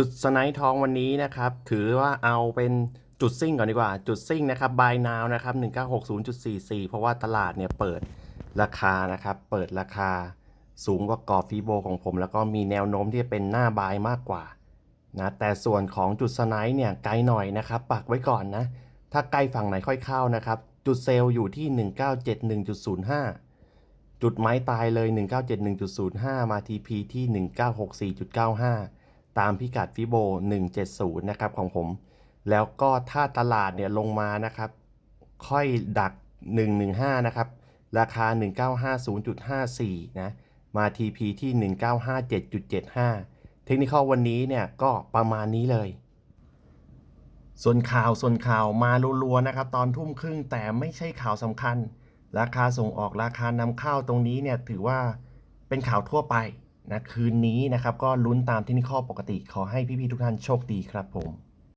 จุดสไนท์ทองวันนี้นะครับ ถือว่าเอาเป็นจุดซิ่งก่อนดีกว่า จุดซิ่งนะครับบายนาวนะครับ1960.44 เพราะว่าตลาดเนี่ยเปิดราคานะครับ เปิดราคาสูงกว่ากรอบฟีโบของผม แล้วก็มีแนวโน้มที่จะเป็นหน้าบายมากกว่านะแต่ส่วนของจุดสไนท์เนี่ยไกลหน่อยนะครับปักไว้ก่อนนะ ถ้าใกล้ฝั่งไหนค่อยเข้านะครับ จุดเซลล์อยู่ที่ 1971.05 จุดไม้ตายเลย 1971.05 มา TP ที่ 1964.95 ตามพิกัดฟิโบ 170 นะครับของผม แล้วก็ถ้าตลาดเนี่ยลงมานะครับ ค่อยดัก 115 นะครับ ราคา 1950.54 นะ มา TP ที่ 1957.75 เทคนิควันนี้เนี่ยก็ประมาณนี้เลย ส่วนข่าวส่วนข่าวมารัวๆนะครับ ตอนทุ่มครึ่งแต่ไม่ใช่ข่าวสำคัญ ราคาส่งออกราคานำเข้าตรงนี้เนี่ยถือว่าเป็นข่าวทั่วไป นะคืนนี้นะครับก็ลุ้นตามที่นิคปกติขอให้พี่ๆทุกท่านโชคดีครับผม